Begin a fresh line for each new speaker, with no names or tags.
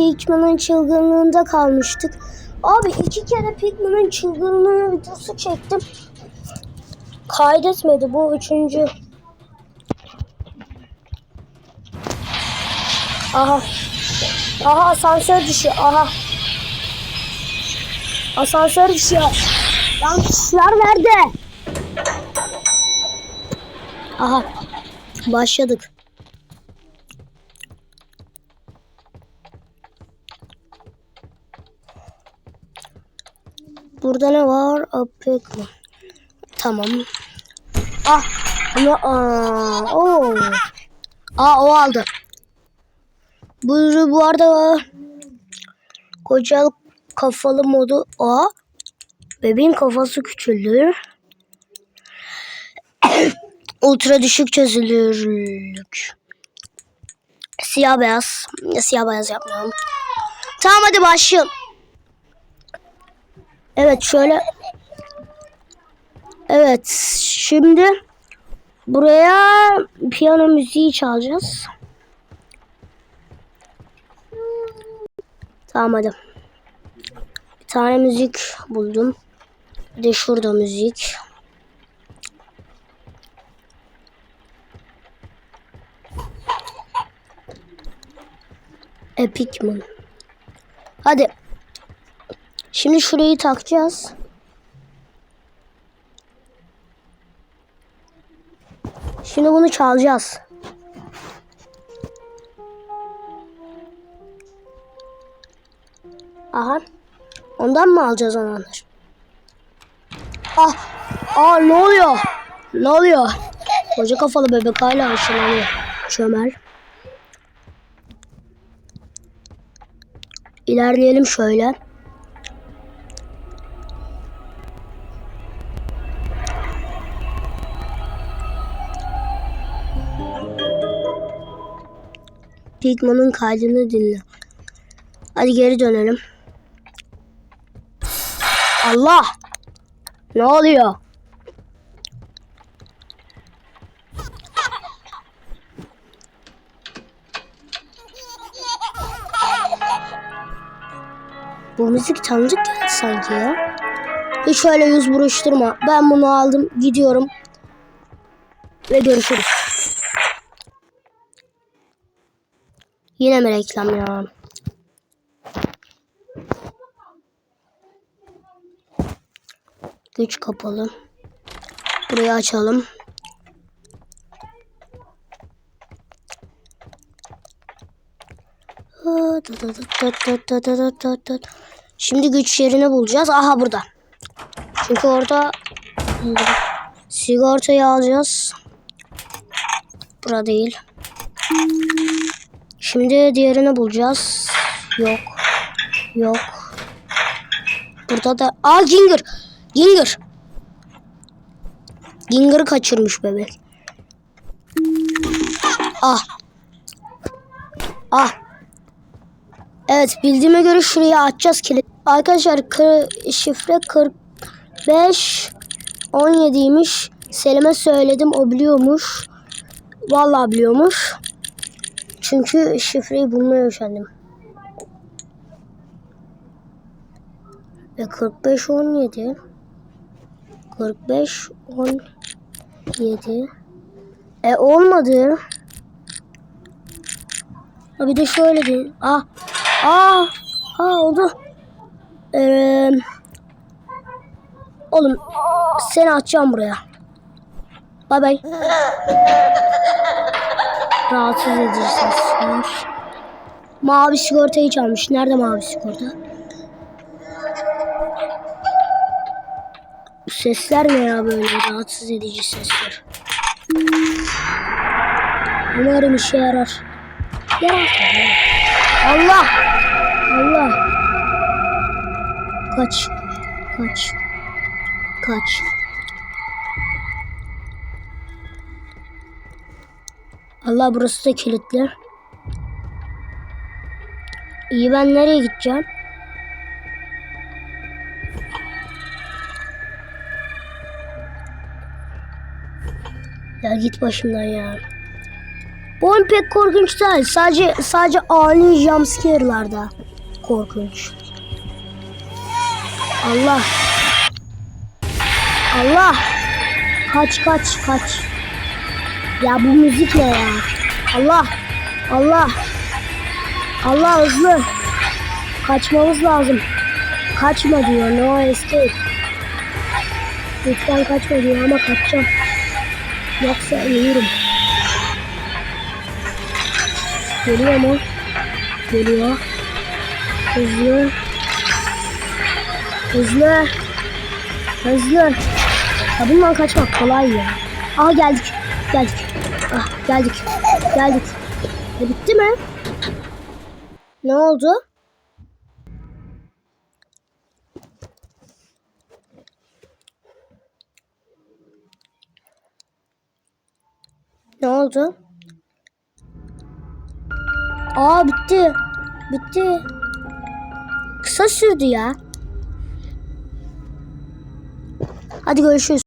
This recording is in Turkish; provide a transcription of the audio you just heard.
Pigman'ın çılgınlığında kalmıştık. Abi iki kere Pigman'ın çılgınlığı videosu çektim. Kaydetmedi bu üçüncü. Aha. Aha asansör düşüyor. Aha. Asansör düşüyor. Lan kuşlar nerede? Aha. Başladık. Burada ne var? Apek mi? Tamam. Ah. Ama aa, o. Aa o aldı. Bu, bu arada kocalı kafalı modu o. Bebeğin kafası küçüldü. Ultra düşük çözünürlük. Siyah beyaz. Siyah beyaz yapmıyorum. Tamam hadi başlayalım. Evet şöyle. Evet şimdi buraya piyano müziği çalacağız. Tamam hadi. Bir tane müzik buldum. Bir de şurada müzik. Epic Moon. Hadi. Şimdi şurayı takacağız. Şimdi bunu çalacağız. Aha. Ondan mı alacağız anahtar? Ah. Aa ne oluyor? Ne oluyor? Koca kafalı bebek hala aşılanıyor. Çömel. İlerleyelim şöyle. Pigman'ın kaydını dinle. Hadi geri dönelim. Allah! Ne oluyor? Bu müzik tanıdık geldi sanki ya. Hiç öyle yüz buruşturma. Ben bunu aldım, gidiyorum. Ve görüşürüz. Yine mi reklam ya? Güç kapalı. Burayı açalım. Şimdi güç yerini bulacağız. Aha burada. Çünkü orada sigortayı alacağız. Burada değil. Şimdi diğerini bulacağız. Yok. Yok. Burada da... Aa Ginger. Ginger. Ginger'ı kaçırmış bebek. Ah. Ah. Evet bildiğime göre şurayı açacağız kilit. Arkadaşlar kır, şifre 45 17'ymiş. Selim'e söyledim o biliyormuş. Vallahi biliyormuş. Çünkü şifreyi bulmaya üşendim. Ve 45 17 45 17 E olmadı. Ha bir de şöyle değil. Ah. Ah. Ah oldu. Ee, oğlum seni açacağım buraya. Bay bay. Rahatsız edici sesler. Mavi sigortayı çalmış. Nerede mavi sigorta? Bu sesler ne ya böyle rahatsız edici sesler. Umarım işe yarar. Yarar. Allah! Allah! Kaç. Kaç. Kaç. Allah burası da kilitli. İyi ben nereye gideceğim? Ya git başımdan ya. Bu oyun pek korkunç değil. Sadece sadece ani jumpscare'larda korkunç. Allah. Allah. Kaç kaç kaç. Ya bu müzik ne ya? Allah. Allah. Allah hızlı. Kaçmamız lazım. Kaçma diyor. No escape. Lütfen kaçma diyor ama kaçacağım. Yoksa ölürüm. Geliyor mu? Geliyor. Hızlı. Hızlı. Hızlı. Ya bundan kaçmak kolay ya. Aa geldik. Geldik. Ah geldik. Geldik. E, bitti mi? Ne oldu? Ne oldu? Aa bitti. Bitti. Kısa sürdü ya. Hadi görüşürüz.